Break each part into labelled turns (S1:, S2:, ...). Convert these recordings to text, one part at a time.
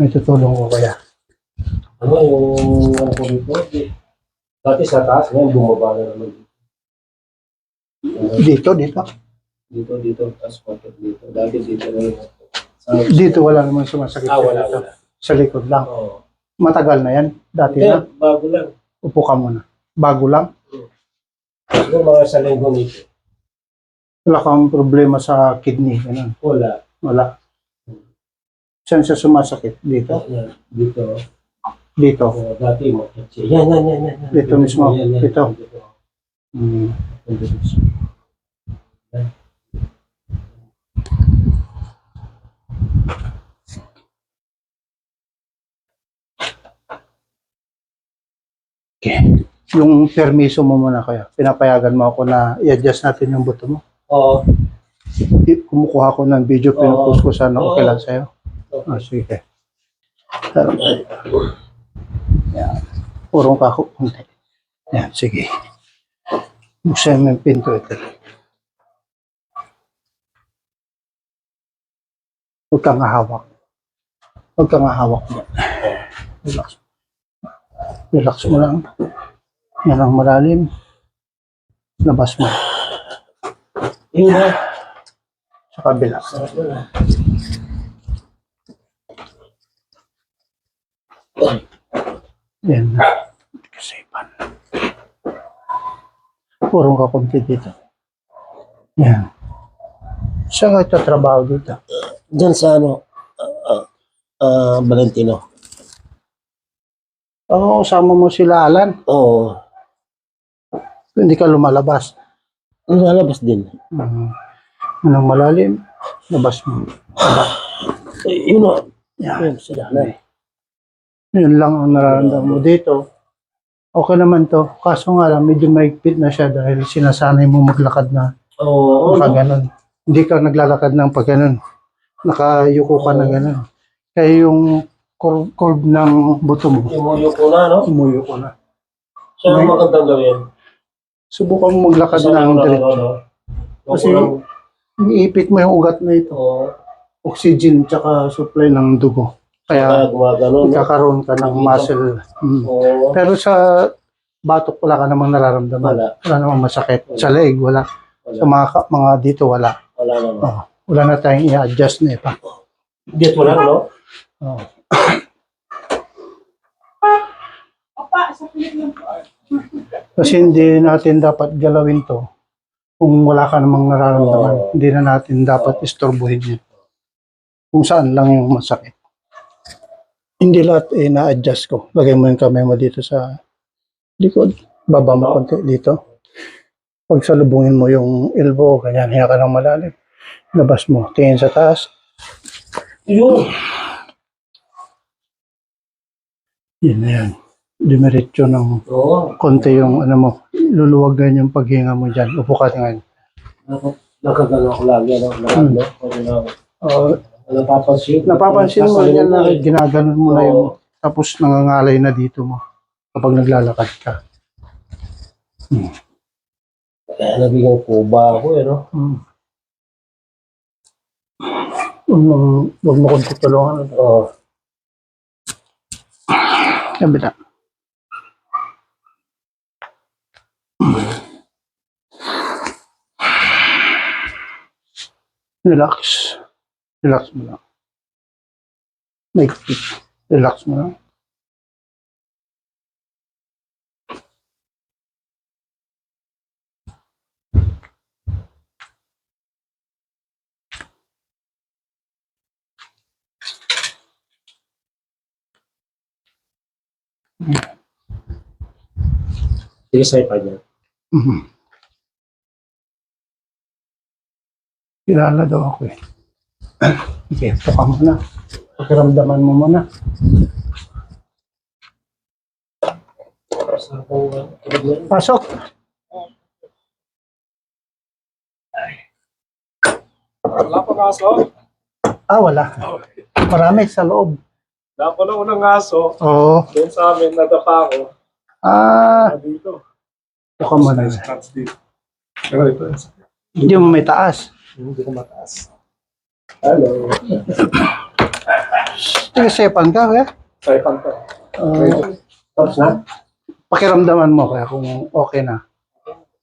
S1: May tutulong ko kaya.
S2: Ano yung ano ko dito? di- Dati sa taas, ngayon bumaba na naman dito. Uh,
S1: Dito, dito.
S2: dito, dito, tapos konti dito. Dati dito na yun. Sa,
S1: Dito wala naman sumasakit.
S2: Ah, wala,
S1: dito.
S2: wala.
S1: Sa likod lang.
S2: Oo.
S1: Matagal na yan. Dati
S2: Hindi,
S1: na.
S2: bago lang.
S1: Upo ka muna. Bago lang.
S2: Siguro mga sa linggo nito.
S1: Wala kang problema sa kidney. Ganun.
S2: Wala.
S1: Wala. Saan siya sumasakit? Dito?
S2: Yan, Dito.
S1: Dito.
S2: Uh, dati mo. Yan, yan, yan, yan. yan.
S1: Dito mismo.
S2: Yan, yan.
S1: Dito.
S2: Dito.
S1: Hmm. Okay. Yung permiso mo muna kaya. Pinapayagan mo ako na i-adjust natin yung buto mo.
S2: Oo.
S1: Kumukuha ko ng video, pinupost ko sana okay
S2: Oo.
S1: lang sa'yo. Ah, sige. Yan. Purong ka ako. Yan, sige. Buksan mo yung pinto ito. Huwag kang hawak. Huwag kang hawak mo. Relax. Relax mo lang. Yan ang malalim. Labas mo.
S2: Yun na.
S1: Sa kabila. Yan. Kasipan. Purong kakunti dito. Yan. Saan ka trabaho dito?
S2: Diyan sa ano, ah, ah, Valentino.
S1: Oo, sama mo sila Alan.
S2: Oo.
S1: Hindi ka lumalabas.
S2: Lalabas din.
S1: Uh, anong malalim? Labas mo.
S2: Eh, yun o.
S1: Yan.
S2: Yun, sila na.
S1: Yun lang ang nararamdaman mo dito. Okay naman to. Kaso nga lang, medyo maigpit na siya dahil sinasanay mo maglakad na
S2: Oo.
S1: Naka ganun. Hindi ka naglalakad ng pag ganun. Nakayuko ka na ganun. Kaya yung curve, curve ng buto mo,
S2: Imuyo ko na, no?
S1: umuyo ko na.
S2: Siya ang magandang gawin.
S1: Subukan mo maglakad
S2: Sa
S1: ng
S2: ano,
S1: diretso.
S2: ano,
S1: Kasi-
S2: Kasi,
S1: Iipit mo yung ugat na ito.
S2: oo.
S1: Oxygen tsaka supply ng dugo.
S2: Kaya
S1: magkakaroon ka ng muscle. Mm. Pero sa batok wala ka namang nararamdaman.
S2: Wala.
S1: Wala namang masakit. Sa leg wala. Sa mga, mga dito wala.
S2: Wala naman.
S1: Oh, wala na tayong i-adjust na ito.
S2: Dito wala, no?
S1: Oh. Kasi hindi natin dapat galawin to kung wala ka namang nararamdaman.
S2: Oo.
S1: Hindi na natin dapat istorbohin yun. Kung saan lang yung masakit. Hindi lahat eh na-adjust ko. Lagay mo yung kamay mo dito sa likod. Baba mo konti dito. Pag salubungin mo yung elbow, ganyan, hiya ka ng malalim. Labas mo. Tingin sa taas.
S2: Yun.
S1: Yan na yan. Dumiretso ng
S2: Oo.
S1: konti yung ano mo. Luluwagan yung paghinga mo dyan. Upo ka ngayon.
S2: Nakagano ko lagi, no?
S1: Hmm.
S2: Nakagano. Kung na,
S1: Uh,
S2: napapansin.
S1: napapansin mo yan na
S2: eh.
S1: ginaganon mo na yung tapos nangangalay na dito mo kapag naglalakad ka.
S2: Kaya nabigyan ko ba ako, eh, no?
S1: Hmm. Mo, huwag mo kong tutulungan.
S2: Oo.
S1: Kabila. Relax. Relax mo lang. Make it. Relax mo lang.
S2: Sige, sa'yo pa niya.
S1: Mhm. Kilala daw ako eh. Sige, puka mo na. Pakiramdaman mo muna. Pasok.
S3: Wala pa ngaso.
S1: Ah, wala. Marami sa loob.
S3: Pa na unang ngaso.
S1: Oo.
S3: Doon sa amin, nadapa ako.
S1: Ah,
S3: dito.
S1: puka mo na.
S3: Spots dito. Pero ito,
S1: Hindi mo may taas.
S3: hindi ko mataas.
S2: Hello.
S1: Tigasepan ka, kaya?
S3: Pang to.
S1: Uh,
S2: Tapos na?
S1: pakiramdaman mo kaya kung okay na.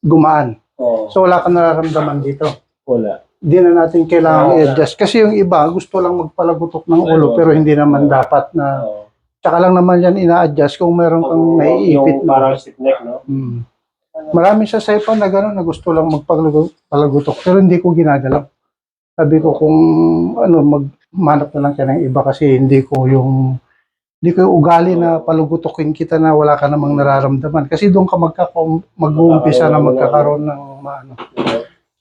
S1: Gumaan.
S2: Oo.
S1: So wala ka nararamdaman dito.
S2: Wala.
S1: Hindi na natin kailangan
S2: Oo.
S1: i-adjust. Kasi yung iba, gusto lang magpalagutok ng ulo, pero hindi naman dapat na,
S2: Oo.
S1: tsaka lang naman yan ina-adjust kung meron kang
S2: Oo,
S1: naiipit
S2: Yung
S1: na.
S2: parang stiff neck, no?
S1: Hmm. Marami sa saipan na gano'n na gusto lang magpalagutok, pero hindi ko ginagalaw. Sabi ko kung ano, magmanap na lang ka ng iba kasi hindi ko yung hindi ko yung ugali na palugutokin kita na wala ka namang nararamdaman. Kasi doon ka magka, mag-uumpisa na magkakaroon ng maano.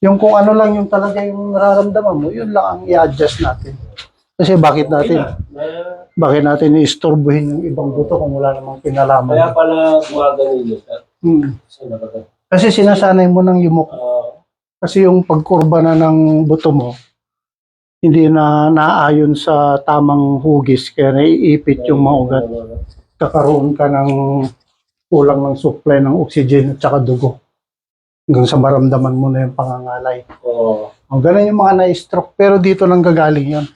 S1: Yung kung ano lang yung talaga yung nararamdaman mo, yun lang ang i-adjust natin. Kasi bakit natin,
S2: Na-
S1: bakit natin i-istorbohin yung ibang buto kung wala namang kinalaman.
S2: Kaya pala gumagano yun.
S1: Hmm.
S2: Kasi
S1: sinasanay mo ng yumok. Kasi yung pagkurba na ng buto mo, hindi na naayon sa tamang hugis, kaya naiipit yung mga ugat. Kakaroon ka ng kulang ng supply ng oxygen at saka dugo. Hanggang sa maramdaman mo na yung pangangalay.
S2: Oo.
S1: O, ganun yung mga na-stroke. Pero dito lang gagaling yon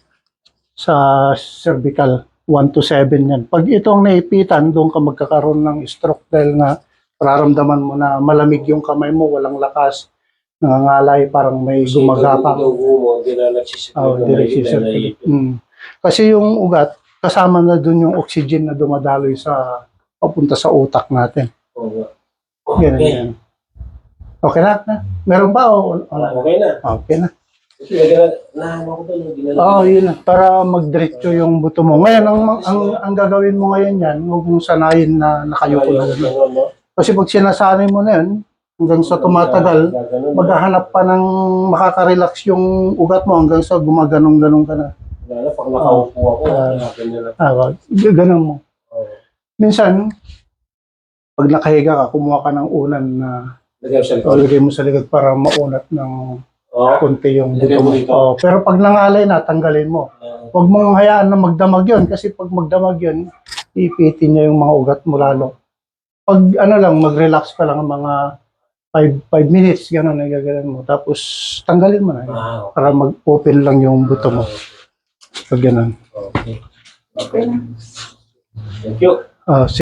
S1: sa cervical. 1 to 7 yan. Pag itong naipitan, doon ka magkakaroon ng stroke dahil nga nararamdaman mo na malamig yung kamay mo, walang lakas, nangangalay, parang may
S2: Kasi yung dugo mo, hindi na nagsisipid
S1: Oh. Mm. Kasi yung ugat, kasama na dun yung oxygen na dumadaloy sa papunta sa utak natin.
S2: Oo.
S1: Ganun
S2: Okay.
S1: yan. Okay na? na? Meron ba o wala?
S2: Okay na.
S1: Okay na.
S2: Kasi?
S1: Oo, oh, yun na. Para magdiretso yung buto mo. Ngayon, ang, ang, ang gagawin mo ngayon yan, huwag mong sanayin na nakayuko na? Kasi pag sinasanay mo na yun, hanggang sa tumatagal, maghahanap pa ng makaka-relax yung ugat mo hanggang sa gumaganong-ganong ka na.
S2: Lalo pag nakaupo ako,
S1: wag. ganun mo. Minsan, pag nakahiga ka, kumuha ka ng unan na
S2: sa likod.
S1: lagay mo sa likod para maunat ng
S2: Oo.
S1: konti yung buto
S2: mo dito.
S1: Oh, pero pag nangalay na, tanggalin mo. Huwag mong hayaan na magdamag yun kasi pag magdamag yun, ipitin niya yung mga ugat mo lalo. Pag ano lang, mag-relax ka lang mga 5 minutes, gano'n na gagawin mo. Tapos tanggalin mo na yun
S2: ah,
S1: para mag-open lang yung buto mo. Pag gano'n.
S2: Okay. Okay. Thank you.
S1: Ah,